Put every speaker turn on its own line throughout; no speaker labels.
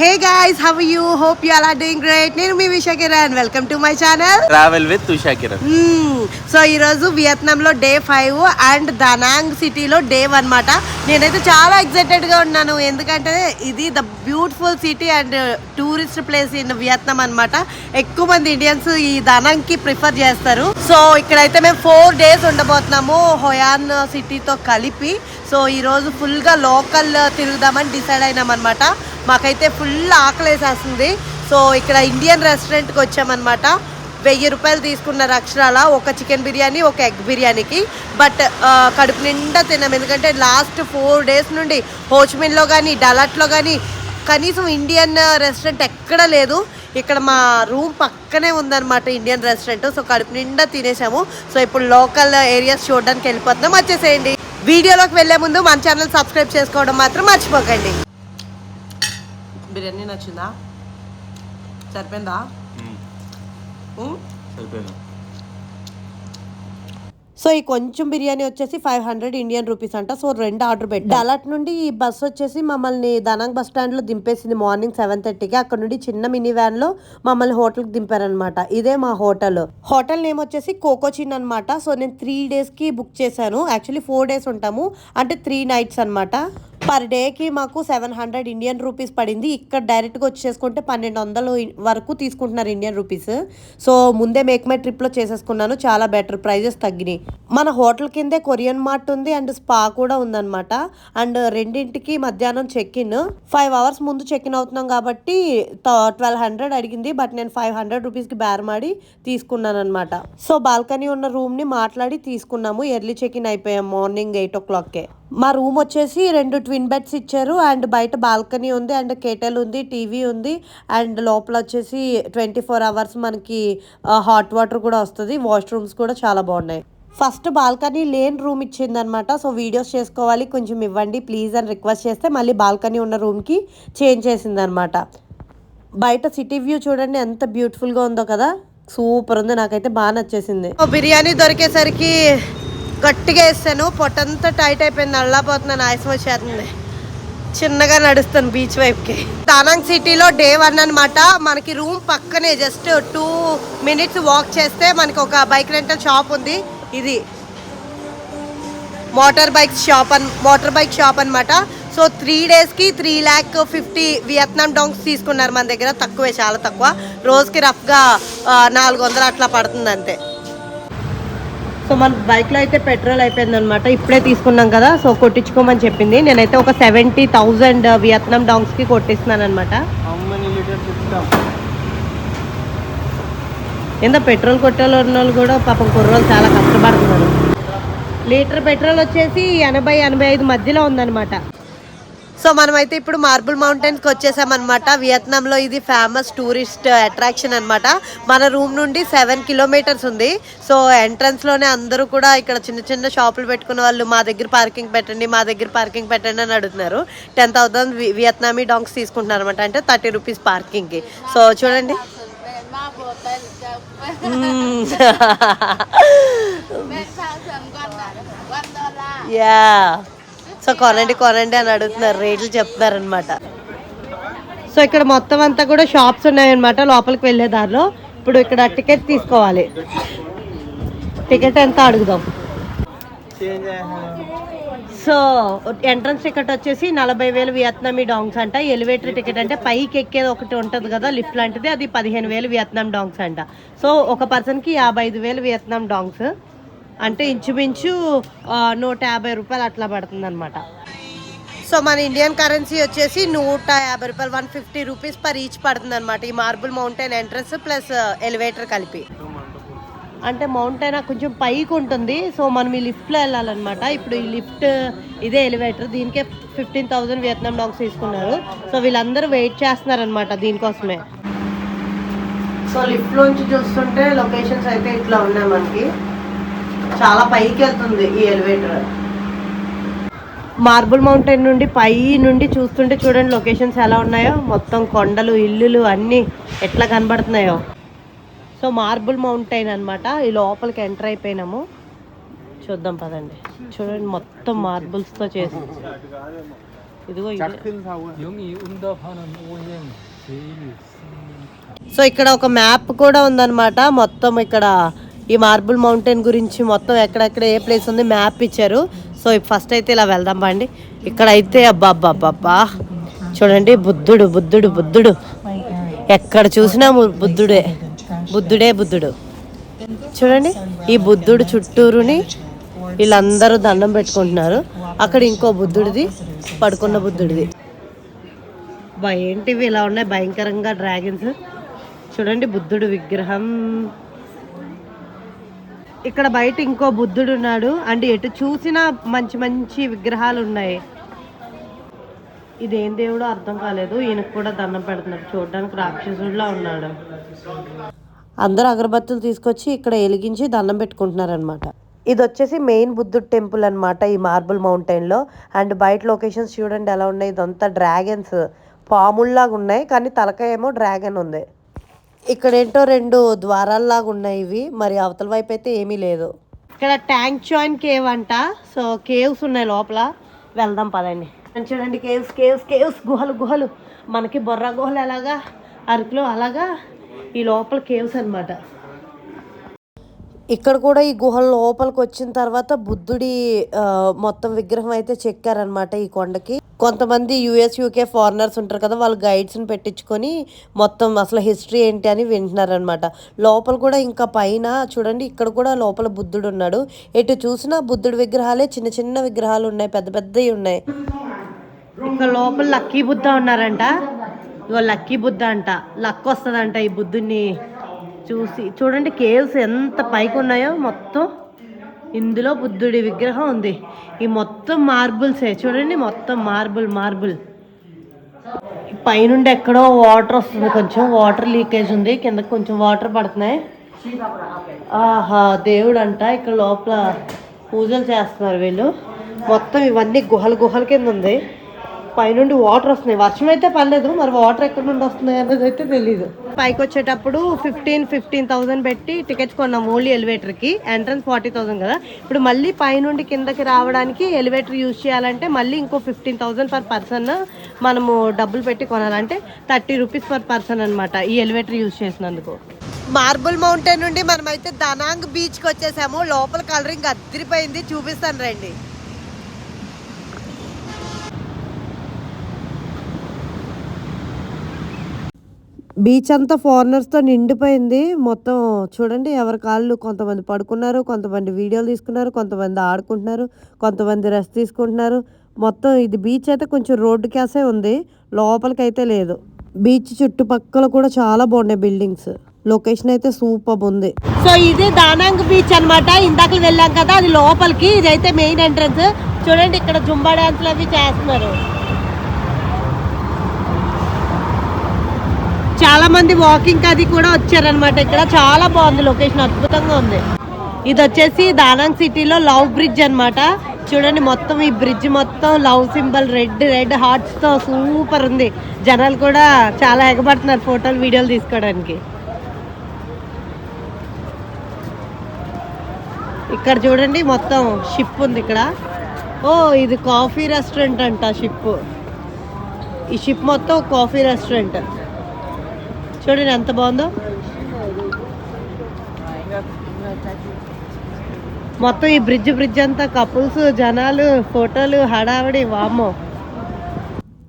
Hey guys how you hope you are doing great నేను మీ Visha Kiran. Welcome to my channel
travel with Usha Kiran.
So ఈరోజు వియత్నాంలో day five and Danang సిటీలో day one అనమాట నేనైతే చాలా ఎక్సైటెడ్గా ఉన్నాను. ఎందుకంటే ఇది the beautiful city and tourist place in Vietnam అనమాట ఎక్కువ మంది ఇండియన్స్ ఈ దనాంగ్కి ప్రిఫర్ చేస్తారు. సో ఇక్కడైతే మేము ఫోర్ డేస్ ఉండబోతున్నాము హొయాన్ సిటీతో కలిపి. సో ఈరోజు ఫుల్గా లోకల్ తిరుగుదామని డిసైడ్ అయినాం అనమాట మాకైతే ఫుల్ ఆకలేసేస్తుంది. సో ఇక్కడ ఇండియన్ రెస్టారెంట్కి వచ్చామన్నమాట. వెయ్యి రూపాయలు తీసుకున్నారు అక్షరాల ఒక చికెన్ బిర్యానీ ఒక ఎగ్ బిర్యానీకి. బట్ కడుపు నిండా తిన్నాం. ఎందుకంటే లాస్ట్ ఫోర్ డేస్ నుండి హోచ్మిన్లో కానీ డలట్లో కానీ కనీసం ఇండియన్ రెస్టారెంట్ ఎక్కడ లేదు. ఇక్కడ మా రూమ్ పక్కనే ఉందన్నమాట ఇండియన్ రెస్టారెంట్. సో కడుపు నిండా తినేసాము. సో ఇప్పుడు లోకల్ ఏరియాస్ చూడడానికి వెళ్ళిపోతున్నాం. వచ్చేసేయండి. వీడియోలోకి వెళ్ళే ముందు మన ఛానల్ సబ్స్క్రైబ్ చేసుకోవడం మాత్రం మర్చిపోకండి. బిర్యానీ నచ్చిందా? సరిపోయిందా? ఉం?
సరిపోయింది.
సో ఈ కొంచెం బిర్యానీ వచ్చేసి ఫైవ్ హండ్రెడ్ ఇండియన్ రూపీస్ అంట. సో రెండు ఆర్డర్ పెట్టి. అలర్ట్ నుండి ఈ బస్ వచ్చేసి మమ్మల్ని దనాంగ్ బస్ స్టాండ్లో దింపేసింది మార్నింగ్ సెవెన్ థర్టీకి. అక్కడ నుండి చిన్న మినీ వ్యాన్లో మమ్మల్ని హోటల్కి దింపారనమాట ఇదే మా హోటల్. హోటల్ నేమ్ వచ్చేసి కోకోచిన్ అనమాట సో నేను త్రీ డేస్కి బుక్ చేశాను. యాక్చువల్లీ ఫోర్ డేస్ ఉంటాము. అంటే త్రీ నైట్స్ అన్నమాట. పర్ డేకి మాకు సెవెన్ హండ్రెడ్ ఇండియన్ రూపీస్ పడింది. ఇక్కడ డైరెక్ట్గా వచ్చేసుకుంటే పన్నెండు వందలు వరకు తీసుకుంటున్నారు ఇండియన్ రూపీస్ సో ముందే మేక్ మై ట్రిప్లో చేసేసుకున్నాను. చాలా బెటర్ ప్రైజెస్ తగ్గినాయి. మన హోటల్ కిందే కొరియన్ మార్ట్ ఉంది అండ్ స్పా కూడా ఉందన్నమాట. అండ్ రెండింటికి మధ్యాహ్నం చెక్ ఇన్ ఫైవ్ అవర్స్ ముందు చెక్ ఇన్ అవుతున్నాం కాబట్టి ట్వెల్వ్ హండ్రెడ్ అడిగింది. బట్ నేను ఫైవ్ హండ్రెడ్ రూపీస్కి బేరమాడి తీసుకున్నాను అనమాట సో బాల్కనీ ఉన్న రూమ్ని మాట్లాడి తీసుకున్నాము. ఎర్లీ చెక్ ఇన్ అయిపోయాం. మార్నింగ్ ఎయిట్ ఓ క్లాక్కే మా రూమ్ వచ్చేసి రెండు ట్విన్ బెడ్స్ ఇచ్చారు. అండ్ బయట బాల్కనీ ఉంది అండ్ కేటల్ ఉంది టీవీ ఉంది అండ్ లోపల వచ్చేసి ట్వంటీ ఫోర్ అవర్స్ మనకి హాట్ వాటర్ కూడా వస్తుంది. వాష్రూమ్స్ కూడా చాలా బాగున్నాయి. ఫస్ట్ బాల్కనీ లేని రూమ్ ఇచ్చిందనమాట. సో వీడియోస్ చేసుకోవాలి. కొంచెం ఇవ్వండి ప్లీజ్ అని రిక్వెస్ట్ చేస్తే మళ్ళీ బాల్కనీ ఉన్న రూమ్కి చేంజ్ చేసిందనమాట. బయట సిటీ వ్యూ చూడండి ఎంత బ్యూటిఫుల్గా ఉందో కదా. సూపర్ ఉంది. నాకైతే బాగా నచ్చేసింది. బిర్యానీ దొరికేసరికి గట్టిగా వేస్తాను పొట్టంతా టైట్ అయిపోయింది అల్లాపోతున్నాను ఆయాసం వచ్చేస్తుంది. చిన్నగా నడుస్తాను బీచ్ వైపుకి. తానాంగ్ సిటీలో డే వన్ అనమాట మనకి రూమ్ పక్కనే జస్ట్ టూ మినిట్స్ వాక్ చేస్తే మనకి ఒక బైక్ రెంటల్ షాప్ ఉంది. ఇది మోటార్ బైక్ షాప్ అన్ మోటార్ బైక్ షాప్ అనమాట సో త్రీ డేస్కి three lakh fifty Vietnam dongs తీసుకున్నారు మన దగ్గర. తక్కువే చాలా తక్కువ. రోజుకి రఫ్గా నాలుగు వందలు అట్లా పడుతుంది అంతే సో మన బైక్లో అయితే పెట్రోల్ అయిపోయింది అనమాట ఇప్పుడే తీసుకున్నాం కదా సో కొట్టించుకోమని చెప్పింది. నేనైతే ఒక సెవెంటీ థౌజండ్ వియత్నాం డాంగ్స్కి కొట్టిస్తున్నాను అనమాట ఎంత పెట్రోల్ కొట్టాలి ఉన్న వాళ్ళు కూడా పాపం కుర్రోళ్ళు చాలా కష్టపడుతున్నారు. లీటర్ పెట్రోల్ వచ్చేసి ఎనభై ఎనభై ఐదు మధ్యలో ఉందన్నమాట. సో మనమైతే ఇప్పుడు మార్బుల్ మౌంటైన్స్కి వచ్చేసామన్నమాట. వియత్నాంలో ఇది ఫేమస్ టూరిస్ట్ అట్రాక్షన్ అన్నమాట. మన రూమ్ నుండి సెవెన్ కిలోమీటర్స్ ఉంది. సో ఎంట్రన్స్లోనే అందరూ కూడా ఇక్కడ చిన్న చిన్న షాపులు పెట్టుకున్న వాళ్ళు మా దగ్గర పార్కింగ్ పెట్టండి మా దగ్గర పార్కింగ్ పెట్టండి అని అడుగుతున్నారు. టెన్ థౌసండ్ వియత్నామీ డాంగ్స్ తీసుకుంటున్నారు అనమాట అంటే థర్టీ రూపీస్ పార్కింగ్కి. సో చూడండి. యా సో కొనండి కొనండి అని అడుగుతున్నారు. రేట్లు చెప్తున్నారు అనమాట సో ఇక్కడ మొత్తం అంతా కూడా షాప్స్ ఉన్నాయన్నమాట లోపలికి వెళ్ళే దారిలో. ఇప్పుడు ఇక్కడ టికెట్ తీసుకోవాలి. టికెట్ ఎంత అడుగుదాం? సో ఎంట్రన్స్ టికెట్ వచ్చేసి నలభై వేలు వియత్నామీ డాంగ్స్ అంట. ఎలివేటర్ టికెట్ అంటే పైకి ఎక్కేది ఒకటి ఉంటుంది కదా లిఫ్ట్ లాంటిది అది పదిహేను వేలు వియత్నాం డాంగ్స్ అంట. సో ఒక పర్సన్కి యాభై ఐదు వేలు వియత్నాం డాంగ్స్. అంటే ఇంచుమించు నూట యాభై రూపాయలు అట్లా పడుతుంది అనమాట సో మన ఇండియన్ కరెన్సీ వచ్చేసి నూట యాభై రూపాయలు one fifty rupees per each పడుతుంది అనమాట ఈ marble mountain entrance plus elevator కలిపి. అంటే మౌంటైన్ కొంచెం పైకి ఉంటుంది. సో మనం ఈ లిఫ్ట్లో వెళ్ళాలన్నమాట. ఇప్పుడు ఈ లిఫ్ట్ ఇదే ఎలివేటర్ దీనికే ఫిఫ్టీన్ థౌజండ్ వియత్నాం డాంగ్స్ తీసుకున్నారు. సో వీళ్ళందరూ వెయిట్ చేస్తున్నారనమాట దీనికోసమే. సో లిఫ్ట్లోంచి చూస్తుంటే లొకేషన్స్ అయితే ఇట్లా ఉన్నాయి మనకి. చాలా పైకి వెళ్తుంది ఈ ఎలివేటర్ మార్బుల్ మౌంటైన్ నుండి పై నుండి చూస్తుంటే చూడండి లొకేషన్స్ ఎలా ఉన్నాయో. మొత్తం కొండలు ఇల్లులు అన్నీ ఎట్లా కనబడుతున్నాయో. సో మార్బుల్ మౌంటైన్ అనమాట ఈ లోపలికి ఎంటర్ అయిపోయినాము. చూద్దాం పదండి. చూడండి మొత్తం మార్బుల్స్తో చేసి. ఇదిగో సో ఇక్కడ ఒక మ్యాప్ కూడా ఉందన్నమాట. మొత్తం ఇక్కడ ఈ మార్బుల్ మౌంటైన్ గురించి మొత్తం ఎక్కడెక్కడ ఏ ప్లేస్ ఉంది మ్యాప్ ఇచ్చారు. సో ఫస్ట్ అయితే ఇలా వెళ్దాం పండి ఇక్కడైతే అయితే అబ్బా అబ్బా అబ్బా, చూడండి బుద్ధుడు బుద్ధుడు బుద్ధుడు. ఎక్కడ చూసినా బుద్ధుడే. బుద్ధుడే బుద్ధుడు. చూడండి ఈ బుద్ధుడు చుట్టూరుని వీళ్ళందరూ దండం పెట్టుకుంటున్నారు. అక్కడ ఇంకో బుద్ధుడిది పడుకున్న బుద్ధుడిది. బా ఏంటివి ఇలా ఉన్నాయి? భయంకరంగా డ్రాగన్స్. చూడండి బుద్ధుడు విగ్రహం. ఇక్కడ బయట ఇంకో బుద్ధుడు ఉన్నాడు. అండ్ ఎటు చూసినా మంచి మంచి విగ్రహాలు ఉన్నాయి. ఇదేం దేవుడో అర్థం కాలేదు. ఈయనకు కూడా దండం పెడుతున్నారు చూడడానికి రాక్షసుడిలా ఉన్నాడు. అందరూ అగరబత్తులు తీసుకొచ్చి ఇక్కడ వెలిగించి దండం పెట్టుకుంటున్నారు అనమాట ఇది వచ్చేసి మెయిన్ బుద్ధుడు టెంపుల్ అన్నమాట ఈ మార్బుల్ మౌంటైన్లో. అండ్ బయట లొకేషన్స్ చూడండి ఎలా ఉన్నాయి. ఇదంతా డ్రాగన్స్ పాముల్లాగా ఉన్నాయి. కానీ తలకాయ ఏమో డ్రాగన్ ఉంది. ఇక్కడ ఏంటో రెండు ద్వారాల్లాగా ఉన్నాయి ఇవి. మరి అవతల వైపు అయితే ఏమీ లేదు. ఇక్కడ ట్యాంక్ జాయిన్ కేవ్ అంట. సో కేవ్స్ ఉన్నాయి లోపల. వెళ్దాం పదండి. అని చూడండి కేవ్స్ కేవ్స్ కేవ్స్ గుహలు గుహలు. మనకి బొర్ర గుహలు ఎలాగా? అరకులో అలాగా ఈ లోపల కేవ్స్ అన్నమాట. ఇక్కడ కూడా ఈ గుహల లోపలికి వచ్చిన తర్వాత బుద్ధుడి మొత్తం విగ్రహం అయితే చెక్కారనమాట ఈ కొండకి. కొంతమంది యుఎస్ యూకే ఫారినర్స్ ఉంటారు కదా వాళ్ళు గైడ్స్ని పెట్టించుకొని మొత్తం అసలు హిస్టరీ ఏంటి అని వింటున్నారనమాట లోపల కూడా ఇంకా పైన చూడండి ఇక్కడ కూడా లోపల బుద్ధుడు ఉన్నాడు. ఎటు చూసినా బుద్ధుడి విగ్రహాలే చిన్న చిన్న విగ్రహాలు ఉన్నాయి పెద్ద పెద్దవి ఉన్నాయి. ఇంకా లోపల లక్కీ బుద్ధ ఉన్నారంట. ఇగో లక్కీ బుద్ధ అంట. లక్ వస్తుందంట ఈ బుద్ధుడిని చూసి చూడండి కేవ్స్ ఎంత పైకి ఉన్నాయో మొత్తం. ఇందులో బుద్ధుడి విగ్రహం ఉంది. ఈ మొత్తం మార్బుల్సే. చూడండి మొత్తం మార్బుల్ మార్బుల్. పైనుండి ఎక్కడో వాటర్ వస్తుంది కొంచెం. వాటర్ లీకేజ్ ఉంది. కింద కొంచెం వాటర్ పడుతున్నాయి. ఆహా దేవుడు అంట ఇక్కడ లోపల పూజలు చేస్తున్నారు వీళ్ళు. మొత్తం ఇవన్నీ గుహలు గుహల కింద ఉంది. పైనుండి వాటర్ వస్తున్నాయి. వర్షం అయితే పర్లేదు మరి వాటర్ ఎక్కడి నుండి వస్తున్నాయి అనేది అయితే తెలియదు పైకి వచ్చేటప్పుడు ఫిఫ్టీన్ ఫిఫ్టీన్ థౌసండ్ పెట్టి టికెట్స్ కొన్నాం ఓన్లీ ఎలివేటర్కి ఎంట్రన్స్ ఫార్టీ థౌసండ్ కదా. ఇప్పుడు మళ్ళీ పైనుండి కిందకి రావడానికి ఎలివేటర్ యూజ్ చేయాలంటే మళ్ళీ ఇంకో ఫిఫ్టీన్ థౌసండ్ పర్ పర్సన్ మనము డబ్బులు పెట్టి కొనాలంటే థర్టీ రూపీస్ పర్ పర్సన్ అనమాట ఈ ఎలివేటర్ యూజ్ చేసినందుకు. మార్బుల్ మౌంటైన్ నుండి మనమైతే దనాంగ్ బీచ్కి వచ్చేసాము. లోపల కలరింగ్ అద్దరిపోయింది చూపిస్తాను రండి. బీచ్ అంతా ఫారినర్స్తో నిండిపోయింది. మొత్తం చూడండి ఎవరి కాళ్ళు కొంతమంది పడుకున్నారు కొంతమంది వీడియోలు తీసుకున్నారు కొంతమంది ఆడుకుంటున్నారు కొంతమంది రెస్ట్ తీసుకుంటున్నారు. మొత్తం ఇది బీచ్ అయితే కొంచెం రోడ్డు క్యాసే ఉంది. లోపలికైతే లేదు. బీచ్ చుట్టుపక్కల కూడా చాలా బాగున్నాయి బిల్డింగ్స్. లొకేషన్ అయితే సూపర్ ఉంది. సో ఇది దానాంగ్ బీచ్ అన్నమాట. ఇందాక వెళ్ళాం కదా అది లోపలికి. ఇదైతే మెయిన్ ఎంట్రన్స్. చూడండి ఇక్కడ జుంబా డాన్స్లు అవి చేస్తున్నారు. చాలా మంది వాకింగ్ అది కూడా వచ్చారనమాట ఇక్కడ. చాలా బాగుంది లొకేషన్ అద్భుతంగా ఉంది. ఇది వచ్చేసి దానాంగ్ సిటీలో లవ్ బ్రిడ్జ్ అన్నమాట. చూడండి మొత్తం ఈ బ్రిడ్జ్ మొత్తం లవ్ సింబల్ రెడ్ రెడ్ హార్ట్స్తో సూపర్ ఉంది. జనాలు కూడా చాలా ఎగబడుతున్నారు ఫోటోలు వీడియోలు తీసుకోవడానికి. ఇక్కడ చూడండి మొత్తం షిప్ ఉంది ఇక్కడ. ఓ ఇది కాఫీ రెస్టారెంట్ అంట షిప్ ఈ షిప్ మొత్తం కాఫీ రెస్టారెంట్ చూడండి ఎంత బాగుందో. మొత్తం ఈ బ్రిడ్జ్ బ్రిడ్జ్ అంతా కపుల్స్ జనాలు ఫోటోలు హడావిడి వామ్మో.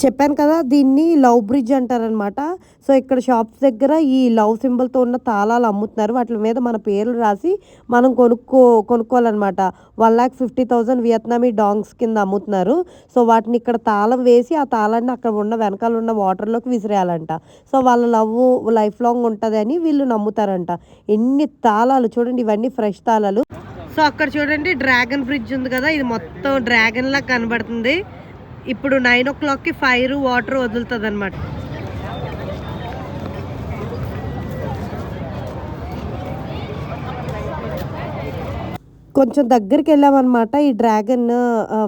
చెప్పాను కదా దీన్ని లవ్ బ్రిడ్జ్ అంటారనమాట. సో ఇక్కడ షాప్స్ దగ్గర ఈ లవ్ సింబల్తో ఉన్న తాళాలు అమ్ముతున్నారు. వాటి మీద మన పేర్లు రాసి మనం కొనుక్కో కొనుక్కోవాలన్నమాట one lakh fifty thousand Vietnamese dongs కింద అమ్ముతున్నారు. సో వాటిని ఇక్కడ తాళం వేసి ఆ తాళాన్ని అక్కడ ఉన్న వెనకాల ఉన్న వాటర్లోకి విసిరేయాలంట. సో వాళ్ళ లవ్ లైఫ్ లాంగ్ ఉంటుంది అని వీళ్ళు నమ్ముతారంట. ఎన్ని తాళాలు చూడండి ఇవన్నీ ఫ్రెష్ తాళాలు. సో అక్కడ చూడండి డ్రాగన్ బ్రిడ్జ్ ఉంది కదా ఇది మొత్తం డ్రాగన్ లా కనబడుతుంది. ఇప్పుడు నైన్ ఓ క్లాక్కి ఫైర్ వాటర్ వదులుతుంది అనమాట కొంచెం దగ్గరికి వెళ్ళామన్నమాట. ఈ డ్రాగన్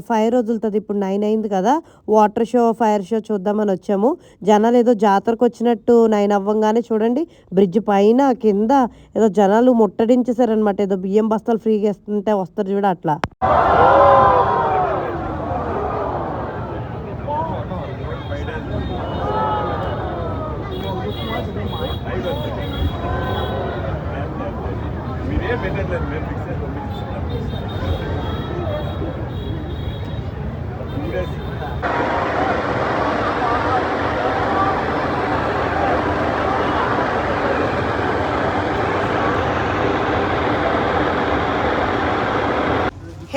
ఫైర్ వదులుతుంది. ఇప్పుడు నైన్ అయింది కదా. వాటర్ షో ఫైర్ షో చూద్దామని వచ్చాము. జనాలు ఏదో జాతరకు వచ్చినట్టు నైన్ అవ్వంగానే చూడండి. బ్రిడ్జ్ పైన కింద ఏదో జనాలు ముట్టడించేశారనమాట ఏదో బియ్యం బస్తాలు ఫ్రీగా ఇస్తుంటే వస్తారు చూడ అట్లా.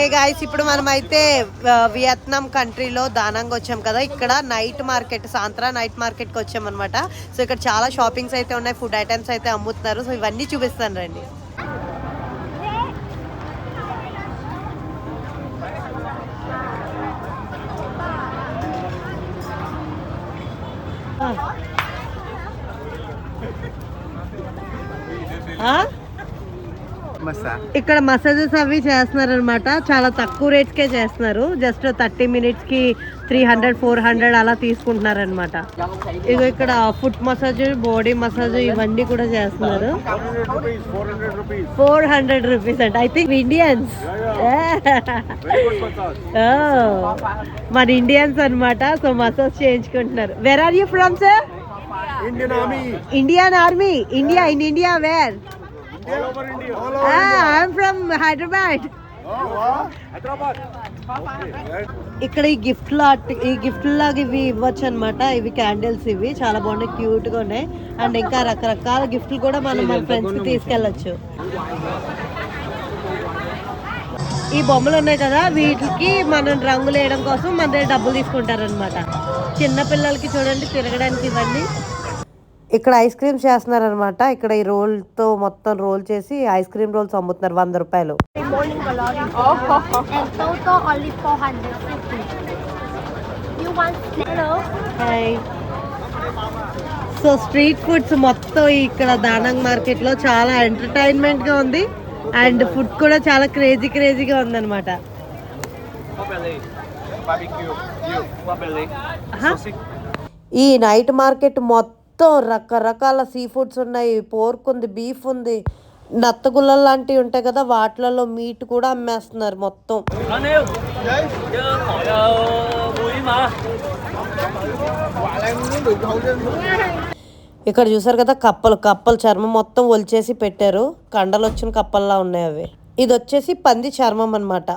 హే గాయస్ ఇప్పుడు మనం అయితే వియత్నాం కంట్రీలో దానంగా వచ్చాం కదా. ఇక్కడ నైట్ మార్కెట్ సాంత్రా నైట్ మార్కెట్కి వచ్చాం అనమాట సో ఇక్కడ చాలా షాపింగ్స్ అయితే ఉన్నాయి ఫుడ్ ఐటమ్స్ అయితే అమ్ముతున్నారు. సో ఇవన్నీ చూపిస్తాను రండి.
Huh?
ఇక్కడ మసాజెస్ అవి చేస్తున్నారు అనమాట చాలా తక్కువ రేట్స్కే చేస్తున్నారు. జస్ట్ థర్టీ మినిట్స్కి త్రీ హండ్రెడ్ ఫోర్ హండ్రెడ్ అలా తీసుకుంటున్నారు అనమాట ఇక ఇక్కడ ఫుట్ మసాజ్ బాడీ మసాజ్ ఇవన్నీ కూడా చేస్తున్నారు. ఫోర్ హండ్రెడ్ రూపీస్ అంట. ఐ థింక్ ఇండియన్స్ మన ఇండియన్స్ అన్నమాట. సో మసాజ్ చేయించుకుంటున్నారు. Where are you from sir
Indian army
India in India where I'm from Hyderabad ఇక్కడ ఈ గిఫ్ట్ లాట్ ఈ గిఫ్ట్ లాగా ఇవి ఇవ్వచ్చు అనమాట ఇవి క్యాండిల్స్ ఇవి. చాలా బాగున్నాయి క్యూట్గా ఉన్నాయి. అండ్ ఇంకా రకరకాల గిఫ్ట్లు కూడా మనం మన ఫ్రెండ్స్కి తీసుకెళ్ళచ్చు. ఈ బొమ్మలు ఉన్నాయి కదా వీటికి మనం రంగులు వేయడం కోసం మన దగ్గర డబ్బులు తీసుకుంటారనమాట చిన్న పిల్లలకి చూడండి తిరగడానికి ఇవన్నీ ఇక్కడ ఐస్ క్రీమ్స్ చేస్తున్నారనమాట ఇక్కడ ఈ రోల్తో మొత్తం రోల్ చేసి ఐస్ క్రీమ్ రోల్స్ అమ్ముతున్నారు వంద రూపాయలు.
And total only 450. You want Hello?
Hi so street foods మొత్తం ఇక్కడ దానంగ్ మార్కెట్లో చాలా ఎంటర్టైన్మెంట్గా ఉంది. అండ్ ఫుడ్ కూడా చాలా క్రేజీ క్రేజీగా ఉందన్నమాట.
యు వాబెల్లి
ఈ నైట్ మార్కెట్ మొత్తం మొత్తం రకరకాల సీ ఫుడ్స్ ఉన్నాయి. పోర్క్ ఉంది బీఫ్ ఉంది. నత్తగుల్లలు లాంటివి ఉంటాయి కదా వాటిలలో మీట్ కూడా అమ్మేస్తున్నారు మొత్తం. ఇక్కడ చూసారు కదా కప్పలు కప్పలు చర్మం మొత్తం ఒలిచేసి పెట్టారు. కండలు వచ్చిన కప్పల్లా ఉన్నాయి అవి. ఇది వచ్చేసి పంది చర్మం అన్నమాట.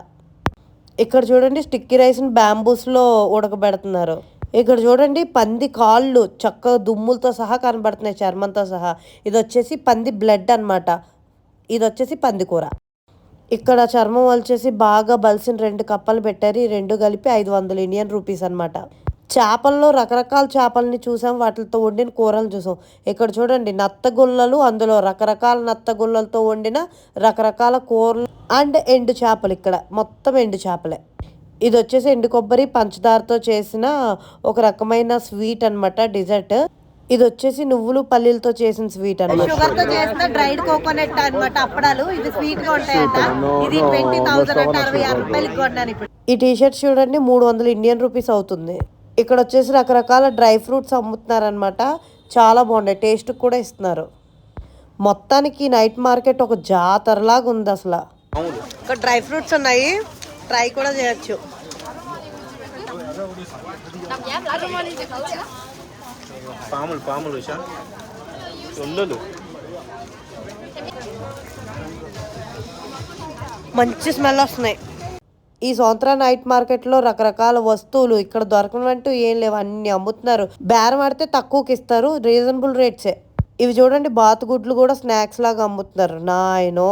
ఇక్కడ చూడండి స్టిక్కీ రైస్ని బ్యాంబూస్లో ఉడకబెడుతున్నారు. ఇక్కడ చూడండి పంది కాళ్ళు చక్కగా దుమ్ములతో సహా కనబడుతున్నాయి చర్మంతో సహా. ఇది వచ్చేసి పంది బ్లడ్ అన్నమాట. ఇది వచ్చేసి పంది కూర. ఇక్కడ చర్మం వచ్చేసి బాగా బలిసిన రెండు కప్పలు పెట్టారు. ఈ రెండు కలిపి ఐదు వందలు ఇండియన్ రూపీస్ అనమాట చేపల్లో రకరకాల చేపల్ని చూసాం. వాటితో వండిన కూరలు చూసాం. ఇక్కడ చూడండి నత్తగుల్లలు అందులో రకరకాల నత్తగుల్లలతో వండిన రకరకాల కూరలు. అండ్ ఎండు చేపలు ఇక్కడ. మొత్తం ఎండు చేపలే. ఇది వచ్చేసి ఎండు కొబ్బరి పంచదారతో చేసిన ఒక రకమైన స్వీట్ అన్నమాట డిజర్ట్. ఇది వచ్చేసి నువ్వులు పల్లీలతో చేసిన స్వీట్ అన్నమాట. షుగర్తో చేసిన డ్రైడ్ కోకోనట్ అన్నమాట అప్పడాలు. ఇది స్వీట్గా ఉంటాయంట ఇది ట్వంటీ థౌసండ్ అంటే అరవై ఆరు రూపాయలకి కొన్నాను ఇప్పుడు. ఈ టీ షర్ట్ చూడండి మూడు వందలు ఇండియన్ రూపీస్ అవుతుంది. ఇక్కడ వచ్చేసి రకరకాల డ్రై ఫ్రూట్స్ అమ్ముతున్నారనమాట చాలా బాగున్నాయి టేస్ట్ కూడా ఇస్తున్నారు. మొత్తానికి నైట్ మార్కెట్ ఒక జాతరలాగా ఉంది అసలు. ఇక్కడ డ్రై ఫ్రూట్స్ ఉన్నాయి. ట్రై కూడా చేయొచ్చు.
పాములు పాములు ఉషా.
మంచి స్మెల్ వస్తున్నాయి. ఈ సొంతరా నైట్ మార్కెట్లో రకరకాల వస్తువులు ఇక్కడ దొరకనంటూ ఏం లేవు అన్ని అమ్ముతున్నారు. బేరం ఆడితే తక్కువకి ఇస్తారు రీజనబుల్ రేట్సే. ఇవి చూడండి బాతుగుడ్లు కూడా స్నాక్స్ లాగా అమ్ముతున్నారు. నాయనో.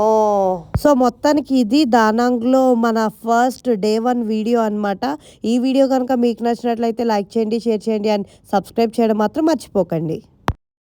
సో మొత్తానికి ఇది దానాంగ్లో మన ఫస్ట్ డే వన్ వీడియో అన్నమాట. ఈ వీడియో కనుక మీకు నచ్చినట్లయితే లైక్ చేయండి షేర్ చేయండి అండ్ సబ్స్క్రైబ్ చేయడం మాత్రం మర్చిపోకండి.